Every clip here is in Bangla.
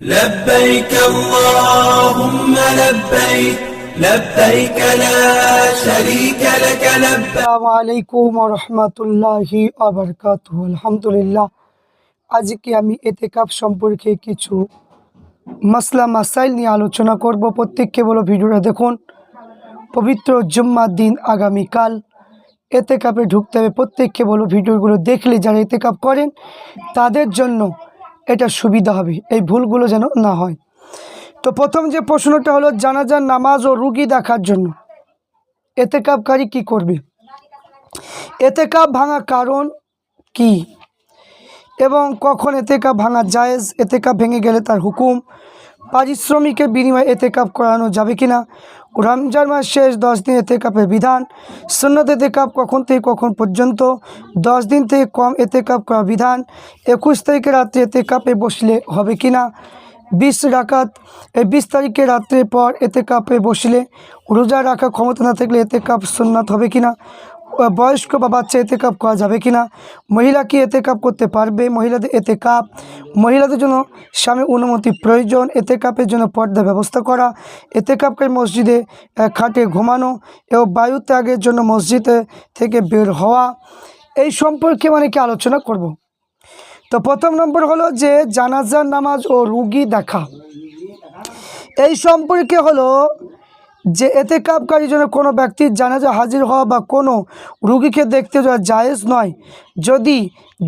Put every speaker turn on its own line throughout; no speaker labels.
لبيك اللهم لبيك لبيك لا شريك لك لبيك
আসসালামু আলাইকুম রহমতুল্লাহি আবরকাত আলহামদুলিল্লাহ আজকে আমি এতেকাপ সম্পর্কে কিছু মাসলা মাসাইল নিয়ে আলোচনা করব প্রত্যেককে বলো ভিডিওটা দেখুন পবিত্র জুম্মার দিন আগামীকাল এতেকাপে ঢুকতে হবে প্রত্যেককে বলো ভিডিওগুলো দেখলে যারা এতেকাপ করেন তাদের জন্য এটা সুবিধা হবে, এই ভুলগুলো যেন না হয়। তো প্রথম যে প্রশ্নটা হলো, জানাজার নামাজ ও রুগী দেখার জন্য। এতে কাপকারী কী করবে? এতে কাপ ভাঙা কারণ কি? এবং কখন এতে কাপ ভাঙা জায়েজ? এতে কাপ ভেঙে গেলে তার হুকুম? পারিশ্রমিকের বিনিময়ে এতে কাপ করানো যাবে কিনা? রমজান মাস শেষ, দশ দিন এতে কাপের বিধান। সুন্নত এতেকাপ কখন থেকে কখন পর্যন্ত? দশ দিন থেকে কম এতে কাপ করা বিধান। একুশ তারিখে রাত্রে এতে কাপে বসলে হবে কিনা? বিশ রাকাত, এই বিশ তারিখে রাত্রের পর এতে কাপে বসলে রোজা রাখা ক্ষমতা না থাকলে এতে কাপ সুন্নাত হবে কিনা? ও বয়স্ক বা বাচ্চা এতে কাপ করা যাবে কিনা মহিলা কি এতে কাপ করতে পারবে? মহিলাদের এতে কাপ, মহিলাদের জন্য স্বামী অনুমতি প্রয়োজন। এতে কাপের জন্য পর্দা ব্যবস্থা করা, এতে কাপকে মসজিদে খাটে ঘুমানো এবং বায়ু ত্যাগের জন্য মসজিদে থেকে বের হওয়া, এই সম্পর্কে মানে কি আলোচনা করব? তো প্রথম নম্বর হলো যে জানাজার নামাজ ও রুগী দেখা। এই সম্পর্কে হলো যে এতে কাপকারী জন্য কোনো ব্যক্তির জানাজা হাজির হওয়া বা কোনো রুগীকে দেখতে যাওয়া জায়েজ নয়, যদি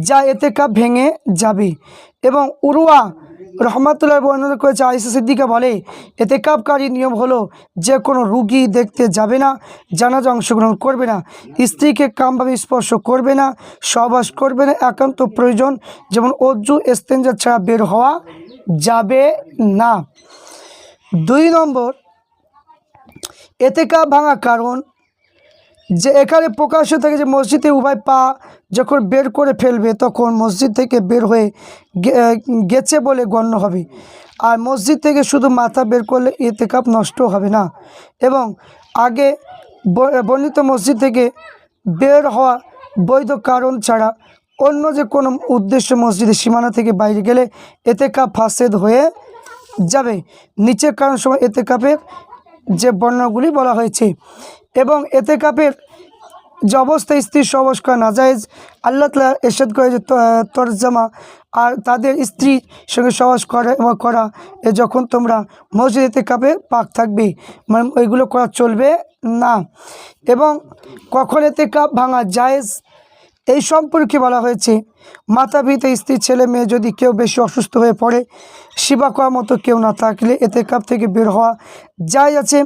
যা এতে কাপ ভেঙে যাবে। এবং উরুয়া রহমাতুল্লাহ বর্ণনা করেছে আইসা সিদ্দিকা বলে, এতে কাপকারী নিয়ম হলো যে কোনো রুগী দেখতে যাবে না, জানাজা অংশগ্রহণ করবে না, স্ত্রীকে কামভাবে স্পর্শ করবে না, সহবাস করবে না, একান্ত প্রয়োজন, যেমন অজ্জু এস্তেঞ্জা ছাড়া বের হওয়া যাবে না। দুই নম্বর এতেকা ভাঙা কারণ? যে এখানে প্রকাশ্য থেকে যে মসজিদে উভয় পা যখন বের করে ফেলবে, তখন মসজিদ থেকে বের হয়ে গেছে বলে গণ্য হবে। আর মসজিদ থেকে শুধু মাথা বের করলে এতেকাপ নষ্ট হবে না। এবং আগে বর্ণিত মসজিদ থেকে বের হওয়া বৈধ কারণ ছাড়া অন্য যে কোনো উদ্দেশ্য মসজিদের সীমানা থেকে বাইরে গেলে এতে কাপ ফাসেদ হয়ে যাবে। নিচের কারণ সময় এতেকাপের যে বলা হয়েছে। এবং এতেকাপের যে অবস্থায় স্ত্রী সবস করা নাজায়েজ, আল্লাহ তালা এরশাদ করে যে তরজামা আর তাদের স্ত্রীর সঙ্গে সহজ করা করা, এ যখন তোমরা মসজিদ এতে কাপে পাক থাকবে মানে ওইগুলো করা চলবে না। এবং কখন এতে কাপ ভাঙা জায়েজ এই সম্পর্কে বলা হয়েছে মাতা পিতা স্ত্রী ছেলে মেয়ে যদি কেউ বেশি অসুস্থ হয়ে পড়ে, সেবা করার মতো কেউ না থাকলে এতে কাপ থেকে বের হওয়া যায় আছে।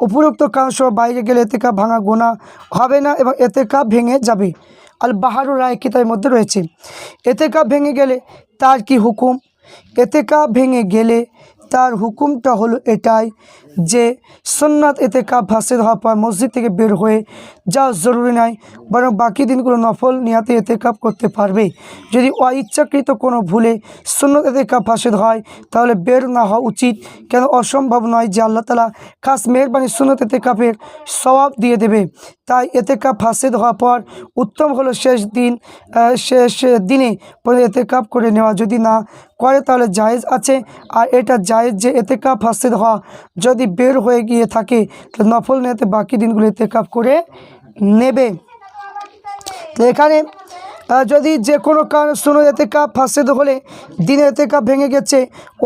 উপরোক্ত কারণ সহ বাইরে গেলে এতে কাপ ভাঙা গোনা হবে না এবং এতে কাপ ভেঙে যাবে। আল বাহারু রায় কিতাবের মধ্যে রয়েছে এতে কাপ ভেঙে গেলে তার কি হুকুম? এতে কাপ ভেঙে গেলে তার হুকুমটা হলো এটাই যে সুন্নাত এতে কাপ ফাঁসেদ হওয়ার পর মসজিদ থেকে বের হয়ে যাওয়া জরুরি নয়, বরং বাকি দিনগুলো নফল নিয়াতে এতে কাপ করতে পারবে। যদি অইচ্ছাকৃত কোনো ভুলে সুন্নত এতে কাপ ফাঁসেদ হয়, তাহলে বের না হওয়া উচিত। কেন অসম্ভব নয় যে আল্লাহ তালা খাস মেহরবানি সুন্নত এতে কাপের সওয়াব দিয়ে দেবে। তাই এতে কাপ ফাঁসেদ হওয়ার পর উত্তম হলো শেষ দিন শেষ দিনে এতে কাপ করে নেওয়া। যদি না করে, তাহলে জায়েজ আছে। আর এটা জায়েজ যে এতে কাপ ফাঁসেদ হওয়া যদি বের হয়ে গিয়ে থাকে, তাহলে নফল নেতে বাকি দিনগুলো এতে কাপ করে নেবে। তো এখানে যদি যে কোনো কারণ শুনো এতে কাপ ফাঁসেদ হলে দিনে এতে কাপ ভেঙে গেছে,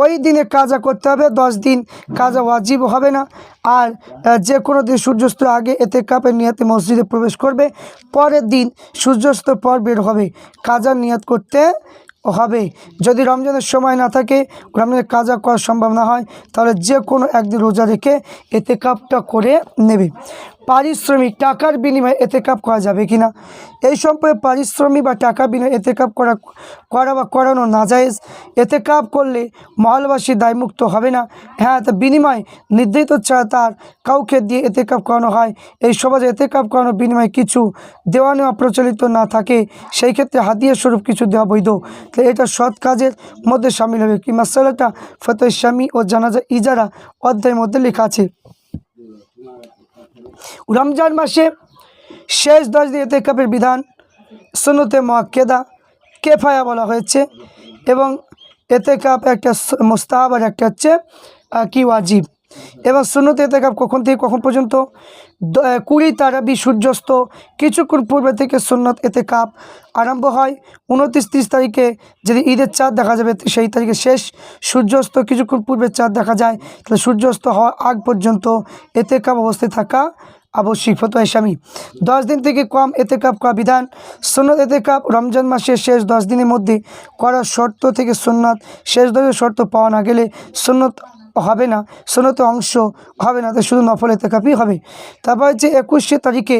ওই দিনে কাজা করতে হবে, দশ দিন কাজা ওয়াজিব হবে না। আর যে কোনো দিন সূর্যাস্ত আগে এতে কাপের নিয়াতে মসজিদে প্রবেশ করবে, পরের দিন সূর্যাস্ত পর বের হবে কাজার নিয়াত করতে হবে। যদি রমজানের সময় না থাকে, রমজানের কাজা করা সম্ভব না হয়, তাহলে যে কোনো একদিন রোজা রেখে এতে কাপটা করে নেবে। পারিশ্রমিক টাকার বিনিময়ে এতে কাপ করা যাবে কি না এই সম্পর্কে পারিশ্রমিক বা টাকা বিনিময়ে এতে কাপ করা করা বা করানো না যায়জ এতে কাপ করলে মহলবাসী দায়মুক্ত হবে না। হ্যাঁ তা বিনিময় নির্ধারিত ছাড়া তার কাউকে দিয়ে এতে কাপ করানো হয়। এই সমাজে এতে কাপ করানোর বিনিময়ে কিছু দেওয়া নেওয়া প্রচলিত না থাকে, সেই ক্ষেত্রে হাদিয়া স্বরূপ কিছু দেওয়া বৈধ। তো এটা সৎ কাজের মধ্যে সামিল হবে। কি মাসালাটা ফতহ স্বামী ও জানাজা ইজারা অধ্যায়ের মধ্যে লেখা আছে। রমজান মাসে শেষ দশ দিন এতে কাপের বিধান সুনতে মোয়াক্কেদা কেফায়া বলা হয়েছে এবং এতে কাপ একটা মোস্তাহাব আর একটা হচ্ছে কি ওয়াজিব। এবং এতে কাপ কখন থেকে কখন পর্যন্ত? কুড়ি তারাবি সূর্যাস্ত কিছুক্ষণ পূর্বে থেকে সুন্নত এতে কাপ আরম্ভ হয়। উনত্রিশ, তিরিশ তারিখে যদি ঈদের চাঁদ দেখা যাবে সেই তারিখে শেষ। সূর্যাস্ত কিছুক্ষণ পূর্বে চাঁদ দেখা যায়, তাহলে সূর্যাস্ত হওয়ার আগ পর্যন্ত এতে কাপ অবস্থায় থাকা আবশ্যিক। ফতোয়া ইসলামী। দশ দিন থেকে কম এতে কাপ করা বিধান। সুন্নত এতে কাপ রমজান মাসের শেষ দশ দিনের মধ্যে করার শর্ত থেকে সুন্নত শেষ দশের শর্ত পাওয়া না গেলে সুন্নত হবে না সুন্নত অংশ হবে না, তো শুধু নফল এতে কাপই হবে। তারপর হচ্ছে একুশে তারিখে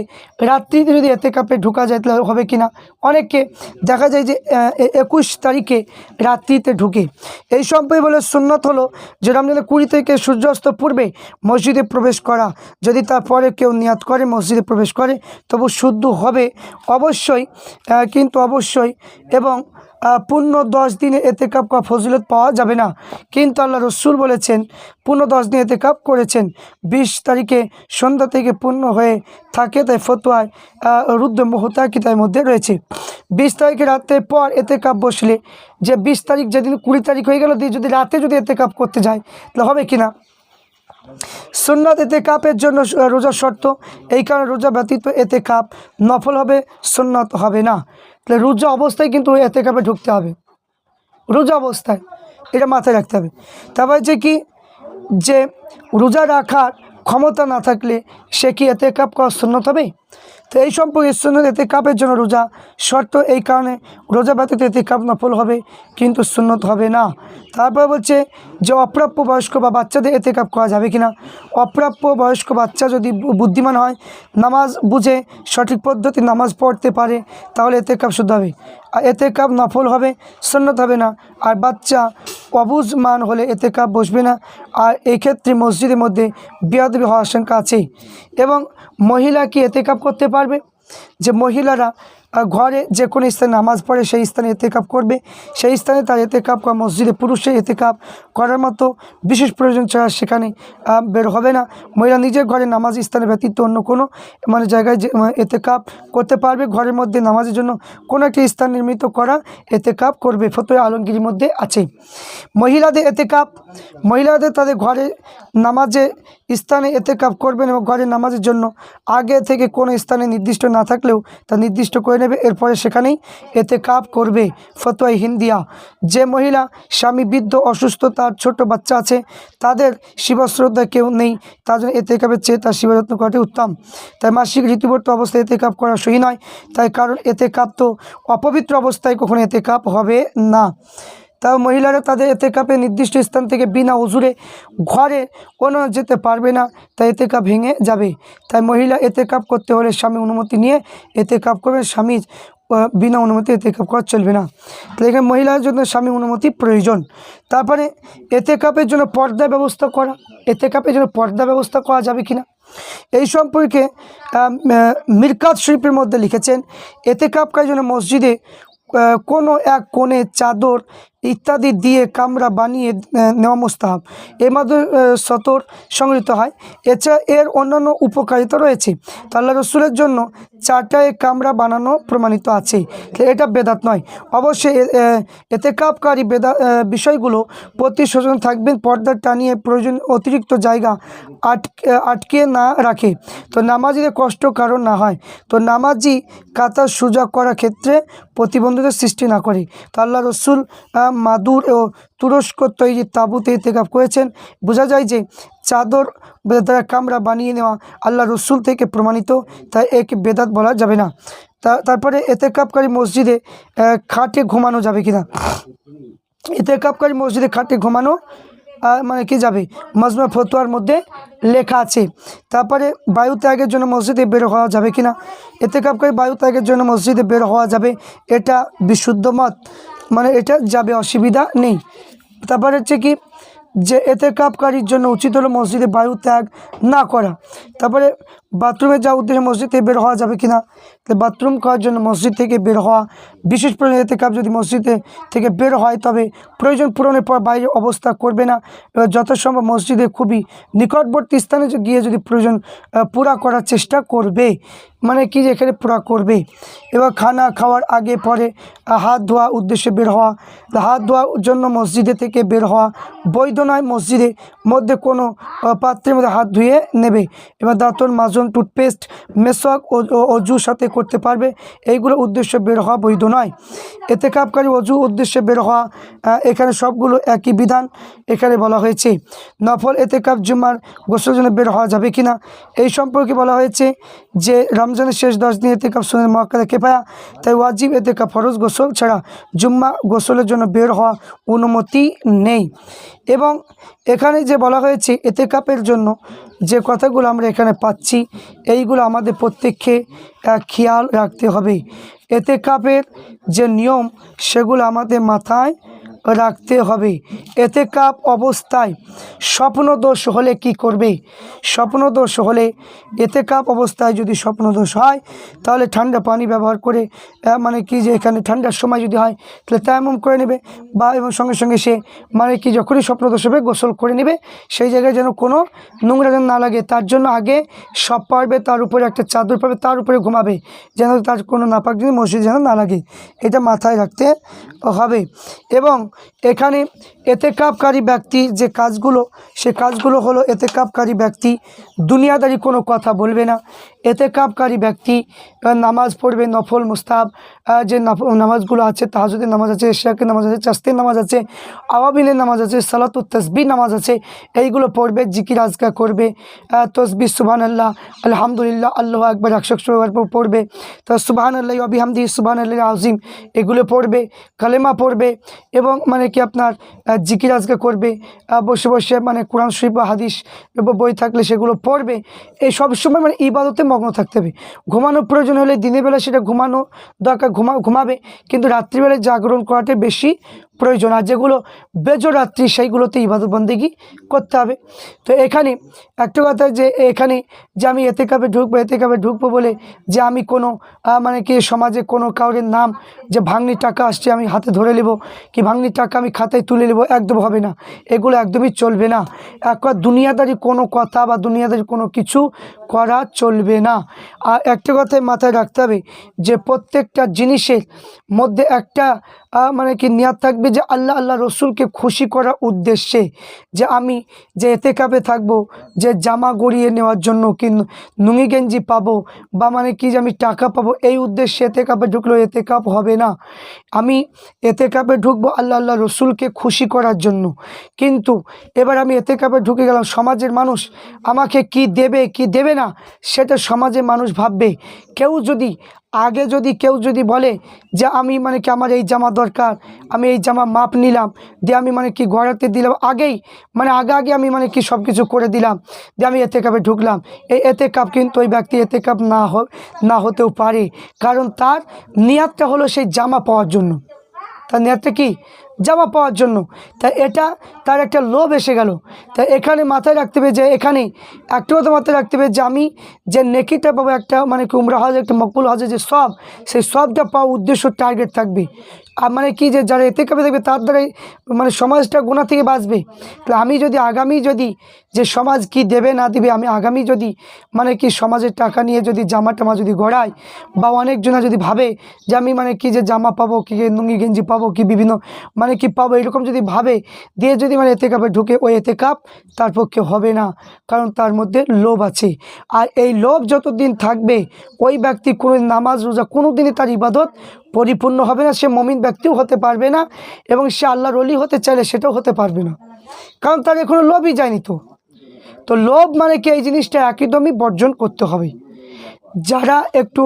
রাত্রিতে যদি এতে কাপে ঢোকা যায়, তাহলে হবে কি না অনেককে দেখা যায় যে একুশ তারিখে রাত্রিতে ঢুকে। এই সম্পর্কে বলে সুন্নত হলো যে, রমজানের কুড়ি থেকে সূর্যাস্ত পূর্বে মসজিদে প্রবেশ করা। যদি তারপরে কেউ নিয়াত করে, মসজিদে প্রবেশ করে, তবু শুদ্ধ হবে অবশ্যই কিন্তু অবশ্যই এবং পূর্ণ দশ দিনে এতে কাপ করা ফজিলত পাওয়া যাবে না। কিন্তু আল্লাহ রসুল বলেছেন, পূর্ণ দশ দিন এতে কাপ করেছেন, বিশ তারিখে সন্ধ্যা থেকে পূর্ণ হয়ে থাকে তাই ফতোয়ায় রুদ্র মোহতা কিতাবের মধ্যে রয়েছে। বিশ তারিখে রাতের পর এতে কাপ বসলে যে বিশ তারিখ যেদিন কুড়ি তারিখ হয়ে গেল, দিয়ে যদি রাতে যদি এতে কাপ করতে যায়, তাহলে হবে কি না? সুন্নত এতে কাপের জন্য রোজার শর্ত। এই কারণে রোজা ব্যতীত এতে কাপ নফল হবে, সুন্নত হবে না। তাহলে রোজা অবস্থায় কিন্তু এতে কাপে ঢুকতে হবে। রোজা অবস্থায় এটা মাথায় রাখতে হবে। তারপর যে কি? যে রোজা রাখার ক্ষমতা না থাকলে সে কি এতে কাপ করা সুন্নত হবে? তো এই সম্পর্কে সুন্নত এতে কাপের জন্য রোজা শর্ত, এই কারণে রোজা ব্যতীত এতে কাপ নফল হবে, কিন্তু সুন্নত হবে না। তারপর বলছে যে অপ্রাপ্য বয়স্ক বা বাচ্চাদের এতে কাপ করা যাবে কিনা? অপ্রাপ্য বয়স্ক বাচ্চা যদি বুদ্ধিমান হয়, নামাজ বুঝে সঠিক পদ্ধতি নামাজ পড়তে পারে, তাহলে এতে কাপ শুদ্ধ হবে। আর এতে কাপ নফল হবে সন্ন্যত হবে না। আর বাচ্চা অবুজমান হলে এতে কাপ বসবে না। আর এই ক্ষেত্রে মসজিদের মধ্যে বিয়াদবি হওয়ার আশঙ্কা আছে এবং মহিলা কি এতে কাপ করতে পারবে? যে মহিলারা ঘরে যে কোনো স্থানে নামাজ পড়ে সেই স্থানে এতে কাপ করবে। সেই স্থানে তার এতে কাপ করা মসজিদে পুরুষের এতে কাপ করার মতো বিশেষ প্রয়োজন ছাড়া সেখানে বের হবে না। মহিলা নিজের ঘরে নামাজ স্থানে ব্যতীত অন্য কোনো মানে জায়গায় যে আহ, এতে কাপ করতে পারবে। ঘরের মধ্যে নামাজের জন্য কোনো একটি স্থান নির্মিত করা এতে কাপ করবে। ফতোয়া আলমগিরির মধ্যে আছে মহিলাদের এতে কাপ মহিলাদের তাদের ঘরে নামাজে স্থানে এতে কাপ করবেন এবং ঘরে নামাজের জন্য আগে থেকে কোনো স্থানে নির্দিষ্ট না থাকলেও তা নির্দিষ্ট করে নেবে। এরপরে সেখানেই এতে কাপ করবে। ফতোয়াই হিন্দিয়া। যে মহিলা স্বামী বৃদ্ধ অসুস্থ, তার ছোট বাচ্চা আছে, তাদের শিবশ্রদ্ধা কেউ নেই, তার জন্য এতে কাপের চেয়ে তার শিবযত্ন করাটি উত্তম। তাই মাসিক ঋতুবর্তী অবস্থায় এতে কাপ করা সহি নয়। তাই কারণ এতে কাপ তো অপবিত্র অবস্থায় কখনো এতে কাপ হবে না। তাও মহিলারা তাদের এতে কাপে নির্দিষ্ট স্থান থেকে বিনা উজুরে ঘরে কোনো যেতে পারবে না, তাই এতে কাপ ভেঙে যাবে। তাই মহিলা এতে কাপ করতে হলে স্বামী অনুমতি নিয়ে এতে কাপ করবে, স্বামী বিনা অনুমতি এতে কাপ করা চলবে না। তাহলে এখানে মহিলার জন্য স্বামী অনুমতি প্রয়োজন। তারপরে এতে কাপের জন্য পর্দা ব্যবস্থা করা এতে কাপের জন্য পর্দা ব্যবস্থা করা যাবে কিনা? এই সম্পর্কে মিরকাত শরীফের মধ্যে লিখেছেন এতে কাপকার জন্য মসজিদে কোনো এক কোণে চাদর ইত্যাদি দিয়ে কামরা বানিয়ে নেওয়া মোস্তাহাব। এর মাধ্যমে সতর সংগৃহীত হয়। এছাড়া এর অন্যান্য উপকারিতা রয়েছে। তো আল্লাহ রসুলের জন্য চারটায় কামরা বানানো প্রমাণিত আছে। এটা বেদাত নয়। অবশ্যই এতে কাপকারী বেদা বিষয়গুলো প্রতি সচেতন থাকবেন, পর্দা টানিয়ে প্রয়োজন অতিরিক্ত জায়গা আটকে আটকে না রাখে। তো নামাজিদের কষ্ট কারণ না হয়। তো নামাজি কাতার সোজা করার ক্ষেত্রে প্রতিবন্ধকতা সৃষ্টি না করে। তো আল্লাহ রসুল মাদুর ও তুরস্ক তৈরি তাঁবুতে ইতেকাপ করেছেন। বোঝা যায় যে চাদর দ্বারা কামরা বানিয়ে নেওয়া আল্লাহ রসুল থেকে প্রমাণিত, তাই একে বেদাত বলা যাবে না। তারপরে এতেকাপকারী মসজিদে খাটে ঘুমানো যাবে কিনা? এতেকাপকারী মসজিদে খাটে ঘুমানো মানে কি যাবে? মজমা ফতোয়ার মধ্যে লেখা আছে। তারপরে বায়ু ত্যাগের জন্য মসজিদে বের হওয়া যাবে কিনা? এতে কাপকারী বায়ু ত্যাগের জন্য মসজিদে বের হওয়া যাবে, এটা বিশুদ্ধ মত। মানে এটা যাবে, অসুবিধা নেই। তারপর হচ্ছে কি, যে এতে কাপকারীর জন্য উচিত হলো মসজিদে বায়ু ত্যাগ না করা। তারপরে বাথরুমে যাওয়ার উদ্দেশ্যে মসজিদ থেকে বের হওয়া যাবে কি না তাহলে বাথরুম করার জন্য মসজিদ থেকে বের হওয়া, বিশেষ প্রয়োজন এতে কাপ যদি মসজিদে থেকে বের হয়, তবে প্রয়োজন পূরণের পর বাইরে অবস্থা করবে না। এবার যথাসম্ভব মসজিদে খুবই নিকটবর্তী স্থানে গিয়ে যদি প্রয়োজন পুরা করার চেষ্টা করবে। মানে কি যে এখানে পুরা করবে? এবার খানা খাওয়ার আগে পরে হাত ধোয়া উদ্দেশ্যে বের হওয়া হাত ধোয়ার জন্য মসজিদে থেকে বের হওয়া বৈধ নয়। মসজিদে মধ্যে কোনো পাত্রের মধ্যে হাত ধুয়ে নেবে। এবার দাঁতন মাজন টুথপেস্ট মেসওয়াক ও অজুর সাথে করতে পারবে। এইগুলো উদ্দেশ্যে বের হওয়া বৈধ নয়। এতে কাপকারী অজু উদ্দেশ্যে বের হওয়া এখানে সবগুলো একই বিধান এখানে বলা হয়েছে। নফল এতে কাপ জুম্মার গোসলের জন্য বের হওয়া যাবে কি না এই সম্পর্কে বলা হয়েছে যে, রমজানের শেষ দশ দিন এতে কাপ সুনের মহাকালে কেপায়া তাই ওয়াজিব এতে কাপ ফরজ গোসল ছাড়া জুম্মা গোসলের জন্য বের হওয়া অনুমতি নেই। এবং এখানে যে বলা হয়েছে, এতে কাপের জন্য যে কথাগুলো আমরা এখানে পাচ্ছি, এইগুলো আমাদের প্রত্যেককে খেয়াল রাখতে হবে। এতে কাপের যে নিয়ম, সেগুলো আমাদের মাথায় রাখতে হবে। এতে কাপ অবস্থায় স্বপ্নদোষ হলে কি করবে? স্বপ্নদোষ হলে এতে কাপ অবস্থায় যদি স্বপ্নদোষ হয়, তাহলে ঠান্ডা পানি ব্যবহার করে মানে কি যে এখানে ঠান্ডার সময় যদি হয়, তাহলে তেমন করে নেবে। বা এবং সঙ্গে সঙ্গে সে মানে কি যখনই স্বপ্নদোষ হবে, গোসল করে নেবে। সেই জায়গায় যেন কোনো নোংরা যেন না লাগে। তার জন্য আগে সব পারবে, তার উপরে একটা চাদর পাবে, তার উপরে ঘুমাবে। যেন তার কোনো নাপাক জিনিস মসজিদ যেন না লাগে। এটা মাথায় রাখতে হবে। এবং এখানে এতে কাপকারী ব্যক্তি যে কাজগুলো, সে কাজগুলো হলো এতে কাপকারী ব্যক্তি। দুনিয়াদারি কোনো কথা বলবে না। এতে কাপকারী ব্যক্তি নামাজ পড়বে, নফল মুস্তাব যে নামাজগুলো আছে, তাহাজুদের নামাজ আছে এশিয়াকের নামাজ আছে চাস্তের নামাজ আছে আওয়াবিনের নামাজ আছে, সালাতুত তসবি নামাজ আছে, এইগুলো পড়বে, জিকির আজকা করবে তসবি সুবহান আল্লাহ আলহামদুলিল্লাহ, আল্লাহ একবার একশো পড়বে, তো সুবহান আল্লাহ আবিহামদি সুবহান আল্লাহ আজিম এগুলো পড়বে, কালেমা পড়বে এবং মানে কি আপনার জিকির আজকা করবে বসে বসে মানে কোরআন শরীফ বা হাদিস বই থাকলে সেগুলো পড়বে, এই সব সময় মানে ইবাদতে মগ্ন থাকতে হবে। ঘুমানোর প্রয়োজন হলে দিনের বেলা সেটা ঘুমানো দরকার, ঘুমা, ঘুমাবে। কিন্তু রাত্রিবেলায় জাগরণ করাটাই বেশি প্রয়োজন। আর যেগুলো বেজো রাত্রি সেইগুলোতে ইবাদত বন্দেগি করতে হবে। তো এখানে একটা কথা যে এখানে যে আমি এতে কাপে ঢুকবো, এতে কাপে ঢুকবো বলে যে আমি কোনো মানে কি সমাজে কোনো কাউরের নাম যে ভাঙনি টাকা আসছে আমি হাতে ধরে নেব কি ভাঙনির টাকা আমি খাতায় তুলে নেব একদম হবে না। এগুলো একদমই চলবে না। একবার দুনিয়াদারি কোনো কথা বা দুনিয়াদারি কোনো কিছু করা চলবে না। আর একটা কথাই মাথায় রাখতে হবে যে প্রত্যেকটা জিনিসের মধ্যে একটা মানে কি নিয়াত থাকবে যে আল্লাহ আল্লাহ রসুলকে খুশি করার উদ্দেশ্যে যে আমি যে এতে কাপে থাকব, যে জামা গড়িয়ে নেওয়ার জন্য কি নুঙি গেঞ্জি পাবো বা মানে কি যে আমি টাকা পাবো, এই উদ্দেশ্যে এতে কাপে ঢুকলেও এতে কাপ হবে না। আমি এতে কাপে ঢুকবো আল্লাহ আল্লাহ রসুলকে খুশি করার জন্য। কিন্তু এবার আমি এতে কাপে ঢুকে গেলাম, সমাজের মানুষ আমাকে কি দেবে কি দেবে না, সেটা সমাজের মানুষ ভাববে। কেউ যদি আগে যদি কেউ যদি বলে যে আমি মানে কি আমার এই জামা দরকার, আমি এই জামা মাপ নিলাম, দিয়ে আমি মানে কি গড়াতে দিলাম, আগেই মানে আগে আগে আমি মানে কি সব কিছু করে দিলাম যে আমি এতে কাপে ঢুকলাম, এই এতে কাপ কিন্তু ওই ব্যক্তি এতে কাপ না হ, না হতেও পারে। কারণ তার নিয়াতটা হলো সেই জামা পাওয়ার জন্য। তার নিয়াতটা কি? জামা পাওয়ার জন্য। তা এটা তার একটা লোভ এসে গেল। তা এখানে মাথায় রাখতে হবে যে এখানে একটা কথা মাথায় রাখতে হবে যে আমি যে নেকিটা পাবো একটা মানে কি উমরা হজে, একটা মকবুল হজে যে সব, সেই সবটা পাওয়ার উদ্দেশ্য টার্গেট থাকবে। মানে কি যে যারা এতে কাপে থাকবে, তার দ্বারাই মানে সমাজটা গোনা থেকে বাঁচবে। তাহলে আমি যদি আগামী যদি যে সমাজ কি দেবে না দেবে, আমি আগামী যদি মানে কি সমাজের টাকা নিয়ে যদি জামা টামা যদি গড়াই বা অনেকজনা যদি ভাবে যে আমি মানে কি যে জামা পাবো, কি লুঙ্গি, গেঞ্জি পাবো, কি বিভিন্ন মানে কি পাবো, এরকম যদি ভাবে, দিয়ে যদি মানে এতে কাপে ঢুকে ওই এতে কাপ, তার পক্ষে হবে না। কারণ তার মধ্যে লোভ আছে। আর এই লোভ যতদিন থাকবে, ওই ব্যক্তি কোনো নামাজ, রোজা কোনো দিনই তার ইবাদত পরিপূর্ণ হবে না সে মমিন ব্যক্তিও হতে পারবে না এবং সে আল্লাহর অলি হতে চাইলে সেটাও হতে পারবে না। কারণ তার এখনও লোভই যায়নি তো। তো লোভ মানে কি? এই জিনিসটা একদমই বর্জন করতে হবে। যারা একটু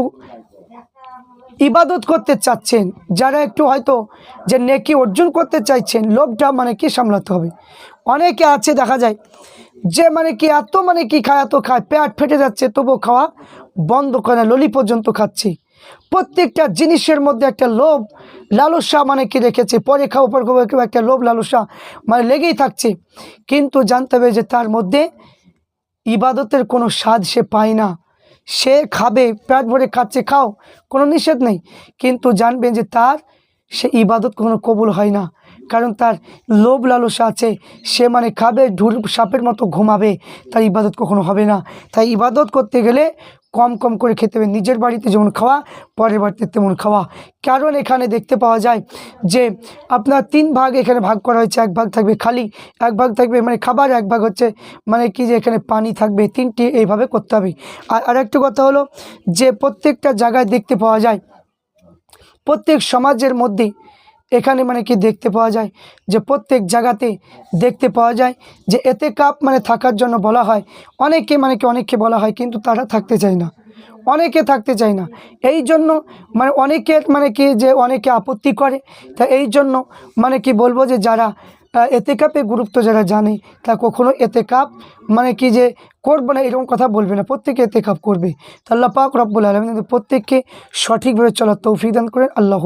ইবাদত করতে চাচ্ছেন যারা একটু হয়তো যে নেকি অর্জন করতে চাইছেন লোভটা মানে কি? সামলাতে হবে। অনেকে আছে দেখা যায় যে মানে কি এত মানে কি খায় এত খায় পেট ফেটে যাচ্ছে তবুও খাওয়া বন্ধ করে না, ললি পর্যন্ত খাচ্ছে। প্রত্যেকটা জিনিসের মধ্যে একটা লোভ, লালসা মানে কি রেখেছে পরে খাওয়া পর খাব একটা লোভ, লালসা মানে লেগেই থাকছে। কিন্তু জানতে হবে যে তার মধ্যে ইবাদতের কোনো স্বাদ সে পায় না। সে খাবে, পেট ভরে খাচ্ছে, খাও, কোনো নিষেধ নেই। কিন্তু জানবেন যে তার সে ইবাদত কখনো কবুল হয় না। কারণ তার লোভ, লালসা আছে। সে মানে খাবে, ঢুল, সাপের মতো ঘুমাবে। তার ইবাদত কখনো হবে না। তাই ইবাদত করতে গেলে কম কম করে খেতে হবে। নিজের বাড়িতে যেমন খাওয়া, পরের বাড়িতে তেমন খাওয়া। কারণ এখানে দেখতে পাওয়া যায় যে আপনার তিন ভাগ এখানে ভাগ করা হয়েছে, এক ভাগ থাকবে খালি, এক ভাগ থাকবে মানে খাবার, এক ভাগ হচ্ছে মানে কি যে এখানে পানি থাকবে, তিনটি এইভাবে করতে হবে। আর আরেকটা কথা হলো যে প্রত্যেকটা জায়গায় দেখতে পাওয়া যায়, প্রত্যেক সমাজের মধ্যে এখানে মানে কি দেখতে পাওয়া যায় যে প্রত্যেক জায়গাতে দেখতে পাওয়া যায় যে এতে কাপ মানে থাকার জন্য বলা হয়। অনেকে মানে কি অনেককে বলা হয় কিন্তু তারা থাকতে চায় না। অনেকে থাকতে চায় না। এই জন্য মানে অনেকের মানে কি যে অনেকে আপত্তি করে। তা এই জন্য মানে কি বলব যে যারা এতে কাপে গুরুত্ব যারা জানে, তা কখনো এতে কাপ মানে কি যে করবে না এরকম কথা বলবে না। প্রত্যেকে এতে কাপ করবে। আল্লাহ পাক রব্বুল আলমিন প্রত্যেককে সঠিকভাবে চলার তৌফিক দান করেন। আল্লাহ